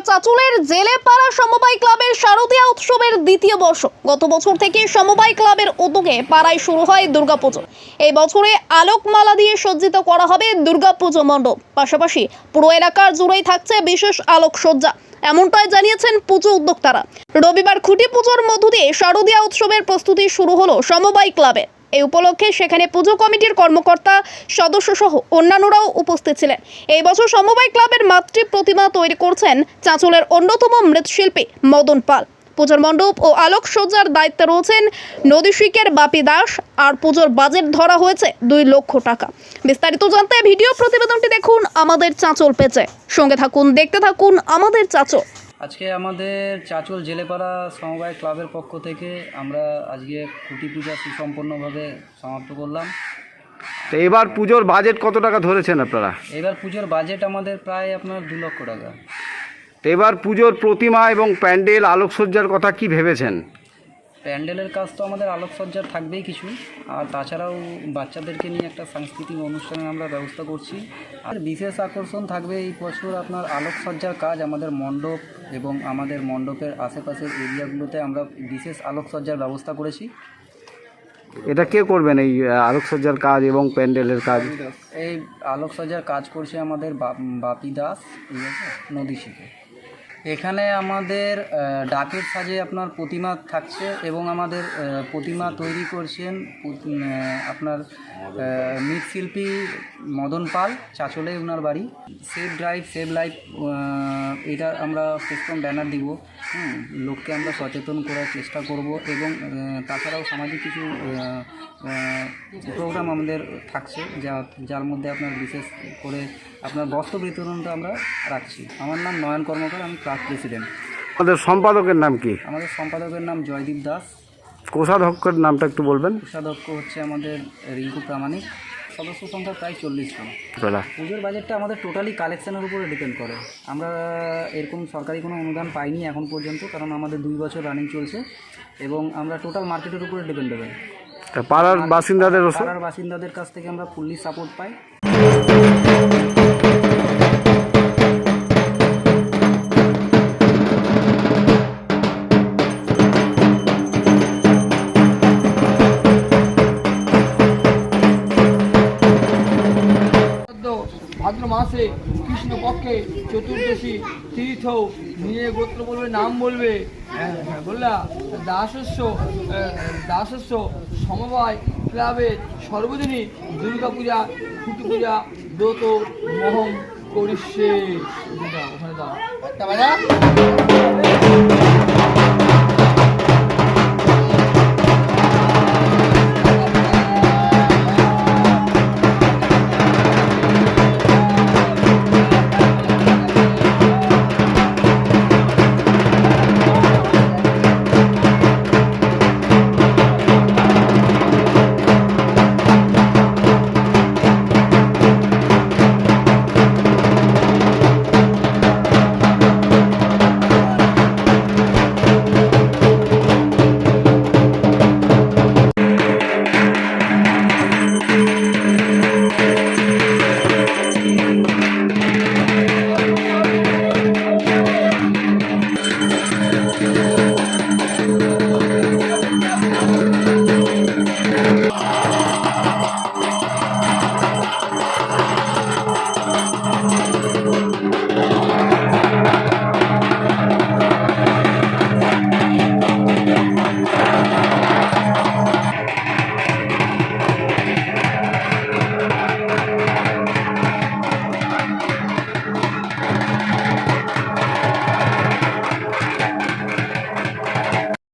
এবার চাচুলের জেলে পাড়া সমবায় ক্লাবের শারদীয়া উৎসবের দ্বিতীয় বর্ষ। গত বছর থেকে সমবায় ক্লাবের উদ্যোগে পাড়ায় শুরু হয় দুর্গাপুজো। এই বছরে আলোকমালা দিয়ে সজ্জিত করা হবে দুর্গাপুজো মণ্ডপ। পাশাপাশি পুরো এলাকার জুড়েই থাকছে বিশেষ আলোকসজ্জা। এমনটাই জানিয়েছেন পুজো উদ্যোক্তারা। রবিবার খুঁটি পুজোর মধ্য দিয়ে শারদীয়া উৎসবের প্রস্তুতি শুরু হলো সমবায় ক্লাবে। এই উপলক্ষে সেখানে পুজো কমিটির কর্মকর্তা সদস্য সহ অন্যান্যরাও উপস্থিত ছিলেন। এই বছর সমবায় ক্লাবের মাতৃ প্রতিমা তৈরি করছেন চাঁচলের অন্যতম মৃৎশিল্পী মদন পাল। পুজোর মণ্ডপ ও আলোকসজ্জার দায়িত্বে রয়েছেন নদীশিকের বাপি দাস, আর পুজোর বাজেট ধরা হয়েছে দুই লক্ষ টাকা। বিস্তারিত জানতে ভিডিও প্রতিবেদনটি দেখুন আমাদের চাঁচল পেজে। সঙ্গে থাকুন, দেখতে থাকুন আমাদের চাঁচল। আজকে আমাদের চাঁচল জেলেপাড়া সমবায় ক্লাবের পক্ষ থেকে আমরা আজকে খুঁটি পূজা সুসম্পন্নভাবে সমাপ্ত করলাম। তো এবার পুজোর বাজেট কত টাকা ধরেছেন আপনারা? এবার পুজোর বাজেট আমাদের প্রায় আপনার দু লক্ষ টাকা। তো এবার পুজোর প্রতিমা এবং প্যান্ডেল আলোকসজ্জার কথা কি ভেবেছেন? প্যান্ডেলের কাজ তো আমাদের আলোকসজ্জার থাকবেই কিছু। আর তাছাড়াও বাচ্চাদেরকে নিয়ে একটা সাংস্কৃতিক অনুষ্ঠানের আমরা ব্যবস্থা করছি। আর বিশেষ আকর্ষণ থাকবে এই বছর আপনার আলোকসজ্জার কাজ আমাদের মণ্ডপ এবং আমাদের মণ্ডপের আশেপাশের এরিয়াগুলোতে আমরা বিশেষ আলোকসজ্জার ব্যবস্থা করেছি। এটা কে করবেন এই আলোকসজ্জার কাজ এবং প্যান্ডেলের কাজ? এই আলোকসজ্জার কাজ করছে আমাদের বাপ- বাপি দাস ঠিক আছে? নদী শিখে। এখানে আমাদের ডাকের সাজে আপনার প্রতিমা থাকছে এবং আমাদের প্রতিমা তৈরি করছেন আপনার মৃৎশিল্পী মদন পাল চাচলে ওনার বাড়ি। সেভ ড্রাইভ সেভ লাইফ এটা আমরা সিস্টেম ব্যানার দিব। হুম, লোককে আমরা সচেতন করার চেষ্টা করব এবং তাছাড়াও সামাজিক কিছু প্রোগ্রাম আমাদের থাকছে যা যার মধ্যে আপনার বিশেষ করে আপনার বস্ত্র বিতরণটা আমরা রাখছি। আমার নাম নয়ন কর্মকার আমি ক্লাস প্রেসিডেন্ট। আমাদের সম্পাদকের নাম কি? আমাদের সম্পাদকের নাম জয়দীপ দাস। কোষাধ্যক্ষের নামটা একটু বলবেন। কোষাধ্যক্ষ হচ্ছে আমাদের রিঙ্কু প্রামাণিক। সদস্য সংখ্যা প্রায় চল্লিশ জন। পুজোর বাজেটটা আমাদের টোটালি কালেকশনের উপরে ডিপেন্ড করে। আমরা এরকম সরকারি কোনো অনুদান পাইনি এখন পর্যন্ত কারণ আমাদের দুই বছর রানিং চলছে এবং আমরা টোটাল মার্কেটের উপরে ডিপেন্ডেবল তা পাড়ার বাসিন্দাদের পাড়ার বাসিন্দাদের কাছ থেকে আমরা ফুললি সাপোর্ট পাই। মাসে কৃষ্ণ পক্ষে চতুর্দশী তীর্থ নিয়ে গোত্র বলবে নাম বলবে। হ্যাঁ, হ্যাঁ, বললা দাসস্য দাসস্য সমবায় ক্লাবের সর্বদিনই দুর্গা পূজা খুঁটি পূজা ব্রত মহম করিষ্যে ওখানে দাও।